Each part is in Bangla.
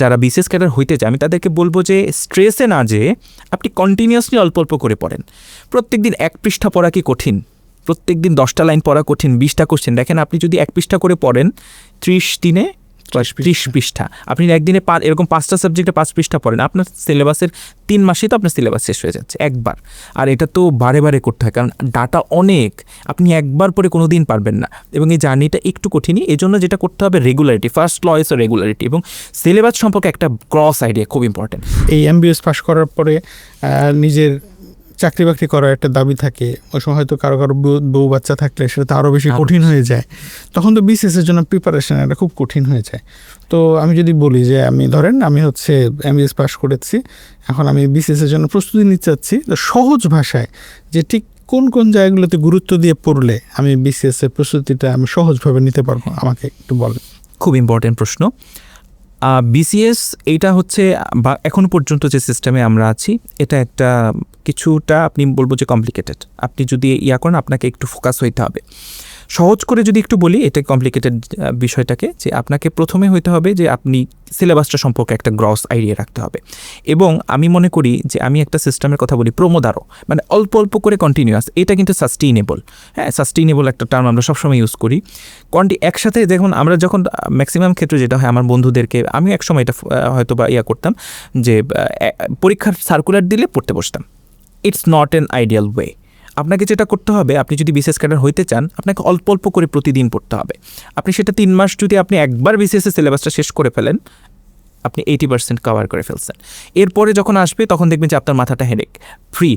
যারা বিশেষ ক্যাডার হইতে চায় আমি তাদেরকে বলব যে স্ট্রেসে না যে আপনি কন্টিনিউয়াসলি অল্প অল্প করে পড়েন। প্রত্যেক দিন এক পৃষ্ঠা পড়া কি কঠিন? প্রত্যেক দিন দশটা লাইন পড়া কঠিন, বিশটা কোশ্চেন দেখেন, আপনি যদি এক পৃষ্ঠা করে পড়েন, ত্রিশ দিনে ত্রিশ পৃষ্ঠা। আপনি একদিনে পা এরকম পাঁচটা সাবজেক্টে পাঁচ পৃষ্ঠা পড়েন আপনার সিলেবাসের তিন মাসেই তো আপনার সিলেবাস শেষ হয়ে যাচ্ছে একবার। আর এটা তো বারে বারে করতে হয় কারণ ডাটা অনেক আপনি একবার পরে কোনো দিন পারবেন না। এবং এই জার্নিটা একটু কঠিনই এই জন্য যেটা করতে হবে regularity first law is regularity এবং সিলেবাস সম্পর্কে একটা ক্রস আইডিয়া খুব ইম্পর্টেন্ট এই এমবিএস পাশ করার পরে নিজের চাকরি বাকরি করার একটা দাবি থাকে ওই সময় হয়তো কারও কারও বউ- বাচ্চা থাকলে সেটা তো আরও বেশি কঠিন হয়ে যায়। তখন তো বিসিএস এর জন্য প্রিপারেশন এটা খুব কঠিন হয়ে যায়। তো আমি যদি বলি যে আমি ধরেন আমি হচ্ছে এম এমবিএস পাস করেছি এখন আমি বিসিএস এর জন্য প্রস্তুতি নিতে চাচ্ছি তো সহজ ভাষায় যে ঠিক কোন কোন জায়গাগুলোতে গুরুত্ব দিয়ে পড়লে আমি বিসিএস এর প্রস্তুতিটা আমি সহজভাবে নিতে পারব আমাকে একটু বলেন। খুব ইম্পর্টেন্ট প্রশ্ন। বিসিএস এইটা হচ্ছে, বা এখন পর্যন্ত যে সিস্টেমে আমরা আছি, এটা একটা কিছুটা, আপনি বলব যে কমপ্লিকেটেড আপনি যদি ইয়া করেন, আপনাকে একটু ফোকাস হইতে হবে। সহজ করে যদি একটু বলি, এটা কমপ্লিকেটেড বিষয়টাকে, যে আপনাকে প্রথমে হইতে হবে যে আপনি সিলেবাসটা সম্পর্কে একটা গ্রস আইডিয়া রাখতে হবে। এবং আমি মনে করি যে আমি একটা সিস্টেমের কথা বলি প্রমোদারও মানে অল্প অল্প করে কন্টিনিউয়াস এটা কিন্তু সাস্টেইনেবল হ্যাঁ সাস্টেইনেবল একটা টার্ম আমরা সবসময় ইউজ করি। কন্টি একসাথে দেখুন, আমরা যখন ম্যাক্সিমাম ক্ষেত্রে যেটা হয়, আমার বন্ধুদেরকে আমি একসময় এটা হয়তো বা ইয়া করতাম যে পরীক্ষার সার্কুলার দিলে পড়তে বসতাম। It's not an ideal way আপনাকে যেটা করতে হবে, আপনি যদি বিশেষ ক্যাডার হইতে চান, আপনাকে অল্প অল্প করে প্রতিদিন পড়তে হবে। আপনি সেটা তিন মাস যদি আপনি একবার বিসিএসের সিলেবাসটা শেষ করে ফেলেন আপনি এইটি পার্সেন্ট কভার করে ফেলছেন। এরপরে যখন আসবে, তখন দেখবেন যে আপনার মাথাটা হেডেক ফ্রি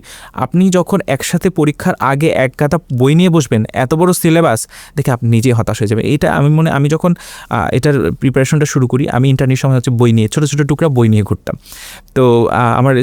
আপনি যখন একসাথে পরীক্ষার আগে এক গাদা বই নিয়ে বসবেন, এত বড় সিলেবাস দেখে আপনি নিজেই হতাশ হয়ে যাবেন। এটা আমি মনে, আমি যখন এটার প্রিপারেশনটা শুরু করি, আমি ইন্টারনেট সময় হচ্ছে বই নিয়ে, ছোটো ছোটো টুকরা বই নিয়ে ঘুরতাম। তো আমার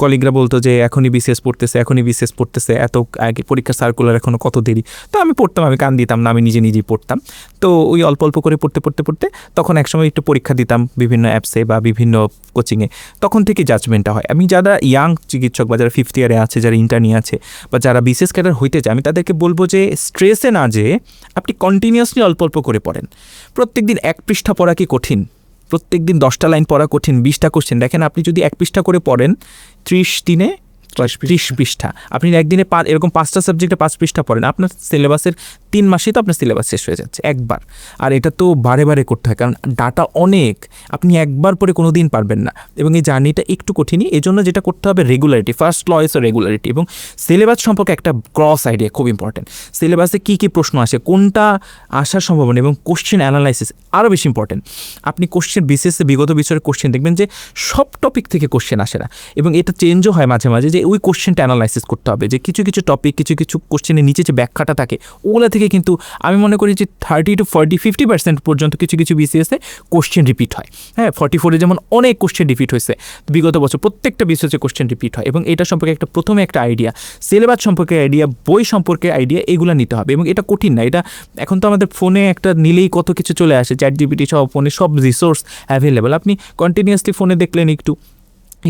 কলিগরা বলতো যে, এখনই বিসিএস পড়তেছে, এখনই বিসিএস পড়তেছে, এত আগে পরীক্ষার সার্কুলার এখনও কত দেরি? তো আমি পড়তাম, আমি কান দিতাম না, আমি নিজে নিজেই পড়তাম। তো ওই অল্প অল্প করে পড়তে পড়তে পড়তে, তখন একসময় একটু পরীক্ষা দিতাম বিভিন্ন অ্যাপসে বা বিভিন্ন কোচিংয়ে তখন থেকে জাজমেন্টটা হয়। আমি যারা ইয়াং চিকিৎসক বা যারা ফিফথ ইয়ারে আছে, যারা ইন্টার্নি আছে বা যারা বিশেষ ক্যাডার হইতে চায় আমি তাদেরকে বলব যে স্ট্রেসে না যে আপনি কন্টিনিউয়াসলি অল্প অল্প করে পড়েন। প্রত্যেক দিন এক পৃষ্ঠা পড়া কি কঠিন? প্রত্যেক দিন দশটা লাইন পড়া কঠিন, বিশটা কোশ্চেন দেখেন, আপনি যদি এক পৃষ্ঠা করে পড়েন, ত্রিশ দিনে ত্রিশ পৃষ্ঠা। আপনি একদিনে পা এরকম পাঁচটা সাবজেক্টে পাঁচ পৃষ্ঠা পড়েন, আপনার সিলেবাসের তিন মাসেই তো আপনার সিলেবাস শেষ হয়ে যাচ্ছে, একবার। আর এটা তো বারে বারে করতে হয়, কারণ ডাটা অনেক, আপনি একবার পরে কোনো দিন পারবেন না। এবং এই জার্নিটা একটু কঠিনই এই জন্য যেটা করতে হবে regularity first law is regularity এবং সিলেবাস সম্পর্কে একটা ক্রস আইডিয়া খুব ইম্পর্টেন্ট সিলেবাসে কী কী প্রশ্ন আসে, কোনটা আসার সম্ভাবনা এবং কোশ্চেন অ্যানালাইসিস আরও বেশি ইম্পর্টেন্ট আপনি কোশ্চেন বিশেষে বিগত বিষয়ের কোশ্চেন দেখবেন যে সব টপিক থেকে কোশ্চেন আসে না। এবং এটা চেঞ্জও হয় মাঝে মাঝে যে ওই কোশ্চেনটা অ্যানালাইসিস করতে হবে যে কিছু কিছু টপিক কিছু কিছু কোশ্চেনের নিচে যে ব্যাখ্যাটা থাকে, ওগুলো থেকে কিন্তু আমি মনে করি যে thirty to forty fifty percent পর্যন্ত কিছু কিছু বিসিএসে কোশ্চেন রিপিট হয়। হ্যাঁ ফর্টি ফোরে যেমন অনেক কোশ্চেন রিপিট হয়েছে, বিগত বছর প্রত্যেকটা বিসিএসে কোশ্চেন রিপিট হয় এবং এটা সম্পর্কে একটা প্রথমে একটা আইডিয়া সিলেবাস সম্পর্কে আইডিয়া বই সম্পর্কে আইডিয়া এগুলো নিতে হবে এবং এটা কঠিন না, এটা এখন তো আমাদের ফোনে একটা নিলেই কত কিছু চলে আসে চ্যাট জিপিটি সব ফোনে সব রিসোর্স অ্যাভেলেবল আপনি কন্টিনিউয়াসলি ফোনে দেখলেন একটু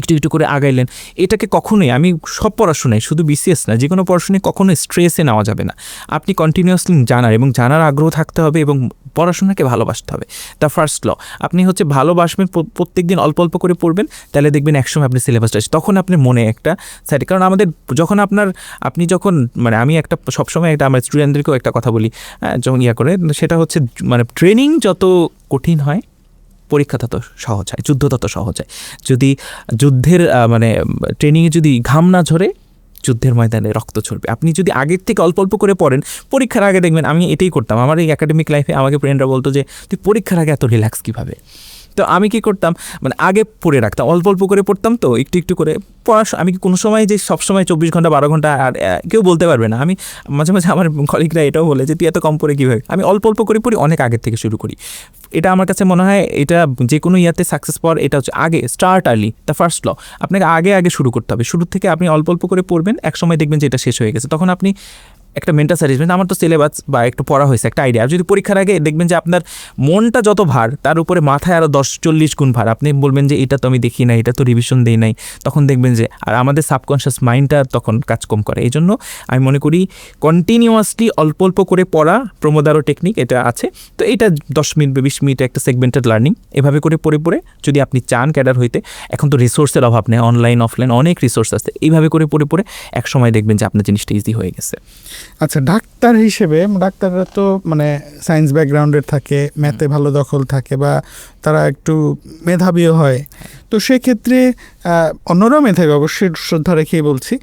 একটু একটু করে আগাইলেন। এটাকে কখনোই আমি সব পড়াশোনায় শুধু বিসিএস না যে কোনো পড়াশোনায় কখনোই স্ট্রেসে নেওয়া যাবে না। আপনি কন্টিনিউয়াসলি জানার এবং জানার আগ্রহ থাকতে হবে এবং পড়াশোনাকে ভালোবাসতে হবে। দ্য ফার্স্ট ল আপনি হচ্ছে ভালোবাসবেন প্রত্যেক দিন অল্প অল্প করে পড়বেন তাহলে দেখবেন একসময় আপনি সিলেবাসটা আসে। তখন আপনার মনে একটা সাইড কারণ আমাদের যখন আপনার আপনি যখন মানে আমি একটা সবসময় একটা আমার স্টুডেন্টদেরকেও একটা কথা বলি হ্যাঁ, যখন ইয়া করে সেটা হচ্ছে মানে ট্রেনিং যত কঠিন হয় পরীক্ষা তত সহজ হয়, যুদ্ধ তত সহজ হয়। যদি যুদ্ধের মানে ট্রেনিংয়ে যদি ঘাম না ঝরে, যুদ্ধের ময়দানে রক্ত ছড়বে আপনি যদি আগের থেকে অল্প অল্প করে পড়েন, পরীক্ষার আগে দেখবেন, আমি এটাই করতাম। আমার এই একাডেমিক লাইফে আমাকে ফ্রেন্ডরা বলতো যে, তুই পরীক্ষার আগে এত রিল্যাক্স কীভাবে? তো আমি কি করতাম? মানে আগে পড়ে রাখতাম, অল্প অল্প করে পড়তাম তো, একটু একটু করে পড়াশোনা আমি কোনো সময় যে সব সময় চব্বিশ ঘণ্টা, বারো ঘণ্টা আর কেউ বলতে পারবে না। আমি মাঝে মাঝে আমার কলিগরা এটাও বলে যে, তুই এত কম পড়ে কীভাবে? আমি অল্প অল্প করে পড়ি, অনেক আগের থেকে শুরু করি। এটা আমার কাছে মনে হয় এটা যে কোনো ইয়াতে সাকসেস পাওয়ার, এটা হচ্ছে আগে start early the first law আপনাকে আগে আগে শুরু করতে হবে। শুরু থেকে আপনি অল্প অল্প করে পড়বেন, এক সময় দেখবেন যে এটা শেষ হয়ে গেছে। তখন আপনি একটা মেন্টাল স্যাটিসফ্যাকশন আমার তো সিলেবাস বা একটু পড়া হয়েছে, একটা আইডিয়া যদি পরীক্ষার আগে দেখবেন যে আপনার মনটা যত ভার, তার উপরে মাথায় আরও দশ চল্লিশ গুণ ভার। আপনি বলবেন যে এটা তো আমি দেখি না এটা তো রিভিশন দেই নাই। তখন দেখবেন যে, আর আমাদের সাবকনশিয়াস মাইন্ডটা তখন কাজ কম করে। এই জন্য আমি মনে করি কন্টিনিউয়াসলি অল্প অল্প করে পড়া প্রমোদারো টেকনিক এটা আছে। তো এটা দশ মিনিট বা বিশ মিনিট একটা সেগমেন্টেড লার্নিং এভাবে করে পড়ে পড়ে যদি আপনি চান ক্যাডার হইতে, এখন তো রিসোর্সের অভাব নেই অনলাইন অফলাইন অনেক রিসোর্স আছে। এইভাবে করে পড়ে পড়ে এক সময় দেখবেন যে আপনার জিনিসটা ইজি হয়ে গেছে। আচ্ছা ডাক্তার হিসেবে ডাক্তাররা তো মানে সায়েন্স ব্যাকগ্রাউন্ডের থাকে ম্যাথে ভালো দখল থাকে বা তারা একটু মেধাবীও হয়। তো সেক্ষেত্রে অন্যরাও মেধাবী অবশ্যই শ্রদ্ধা রেখেই বলছি।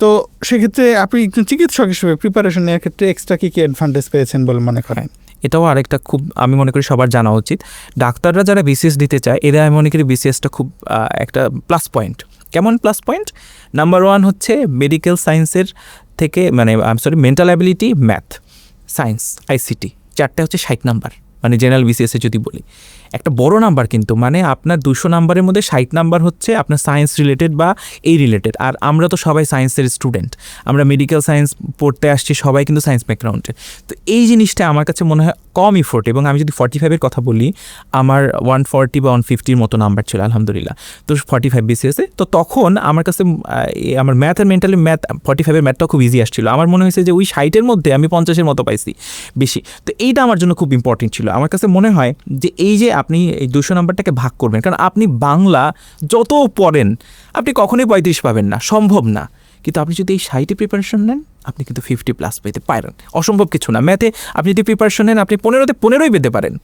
তো সেক্ষেত্রে আপনি চিকিৎসক হিসেবে প্রিপারেশন নেওয়ার ক্ষেত্রে এক্সট্রা কী কী অ্যাডভান্টেজ পেয়েছেন বলে মনে করেন? এটাও আরেকটা খুব আমি মনে করি সবার জানা উচিত। ডাক্তাররা যারা বিসিএস দিতে চায় এরা আমি মনে করি বিসিএসটা খুব একটা প্লাস পয়েন্ট কেমন প্লাস পয়েন্ট নাম্বার ওয়ান হচ্ছে মেডিকেল সায়েন্সের থেকে মানে sorry mental ability math science ICT চারটে হচ্ছে ষাট নাম্বার মানে জেনারেল বিসিএসে যদি বলি। একটা বড় নাম্বার কিন্তু মানে আপনার দুশো নাম্বারের মধ্যে ষাট নাম্বার হচ্ছে আপনার সায়েন্স রিলেটেড বা এই রিলেটেড আর আমরা তো সবাই সায়েন্সের স্টুডেন্ট আমরা মেডিকেল সায়েন্স পড়তে আসছি সবাই কিন্তু সায়েন্স ব্যাকগ্রাউন্ডে তো এই জিনিসটা আমার কাছে মনে হয় কম ইফোর্ট এবং আমি যদি ফর্টি ফাইভের কথা বলি, আমার ওয়ান ফর্টি বা ওয়ান ফিফটির মতো নাম্বার ছিল, আলহামদুলিল্লাহ। তো ফর্টি ফাইভ বিসিএসে তো তখন আমার কাছে আমার ম্যাথ আর মেন্টালি ম্যাথ ফর্টি ফাইভের ম্যাথটা খুব ইজি আসছিল। আমার মনে হয়েছে যে ওই ষাটের মধ্যে আমি পঞ্চাশের মতো পাইছি, বেশি। তো এইটা আমার জন্য খুব ইম্পর্টেন্ট ছিল। আমার কাছে মনে হয় যে এই যে আপনি এই দুশো নাম্বারটাকে ভাগ করবেন, কারণ আপনি বাংলা যত পড়েন, আপনি কখনোই পঁয়ত্রিশ পাবেন না, সম্ভব না। কিন্তু আপনি যদি এই সাইটে প্রিপারেশন নেন আপনি কিন্তু ফিফটি প্লাস পেতে পারেন। অসম্ভব কিছু না। ম্যাথে আপনি যদি প্রিপারেশন নেন, আপনি পনেরোতে পনেরোই পেতে পারেন।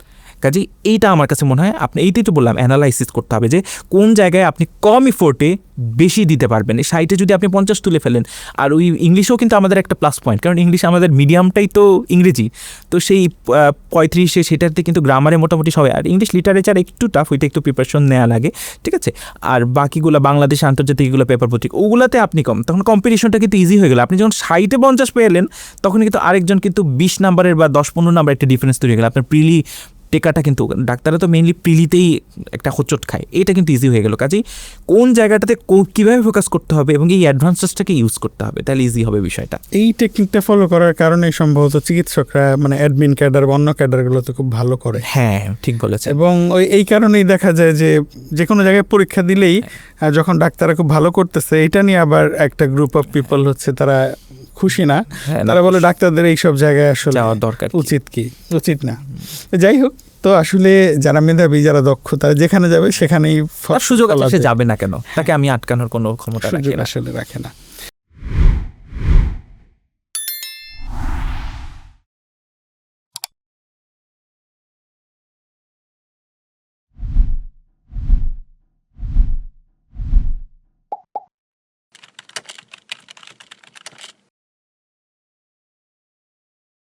কাজেই এইটা আমার কাছে মনে হয়, আপনি এইটাই তো বললাম অ্যানালাইসিস করতে হবে যে কোন জায়গায় আপনি কম ইফোর্টে বেশি দিতে পারবেন। এই সাইটে যদি আপনি পঞ্চাশ তুলে ফেলেন, আর ওই ইংলিশেও কিন্তু আমাদের একটা প্লাস পয়েন্ট কারণ ইংলিশ আমাদের মিডিয়ামটাই তো ইংরেজি। তো সেই পঁয়ত্রিশে সেটাতে কিন্তু গ্রামারে মোটামুটি সবাই, আর ইংলিশ লিটারেচার একটু টাফ ওইটা একটু প্রিপারেশন নেওয়া লাগে, ঠিক আছে? আর বাকিগুলো বাংলাদেশ, আন্তর্জাতিক এগুলো পেপার পত্রিকা, ওগুলোতে আপনি কম। তখন কম্পিটিশনটা কিন্তু ইজি হয়ে গেল। আপনি যখন ষাটে পঞ্চাশ পেয়ে এলেন তখন কিন্তু আরেকজন কিন্তু বিশ নাম্বারের বা দশ পনেরো নাম্বার একটা ডিফারেন্স তৈরি হয়ে গেল। আপনার প্রিলি টেকাটা কিন্তু ডাক্তাররা তো মেইনলি প্রিলিতেই একটা হোচট খায়। এটা কিন্তু ইজি হয়ে গেল। কাজেই কোন জায়গাটাতে কীভাবে ফোকাস করতে হবে এবং এই অ্যাডভান্সেসটাকে ইউজ করতে হবে তাহলে ইজি হবে বিষয়টা। এই টেকনিকটা ফলো করার কারণে সম্ভবত চিকিৎসকরা মানে অ্যাডমিন ক্যাডার বা অন্য ক্যাডারগুলোতে খুব ভালো করে। হ্যাঁ ঠিক বলেছে এবং ওই এই কারণেই দেখা যায় যে যে কোনো জায়গায় পরীক্ষা দিলেই যখন ডাক্তাররা খুব ভালো করতেছে এটা নিয়ে আবার একটা গ্রুপ অফ পিপল হচ্ছে তারা খুশি না। হ্যাঁ, তারা বলে ডাক্তারদের এইসব জায়গায় আসলে যাওয়ার দরকার উচিত কি? উচিত না। যাই হোক তো আসলে যারা মেধাবী যারা দক্ষ তারা যেখানে যাবে সেখানেই সুযোগ সে যাবে না কেন? তাকে আমি আটকানোর কোনো ক্ষমতা আসলে রাখে না।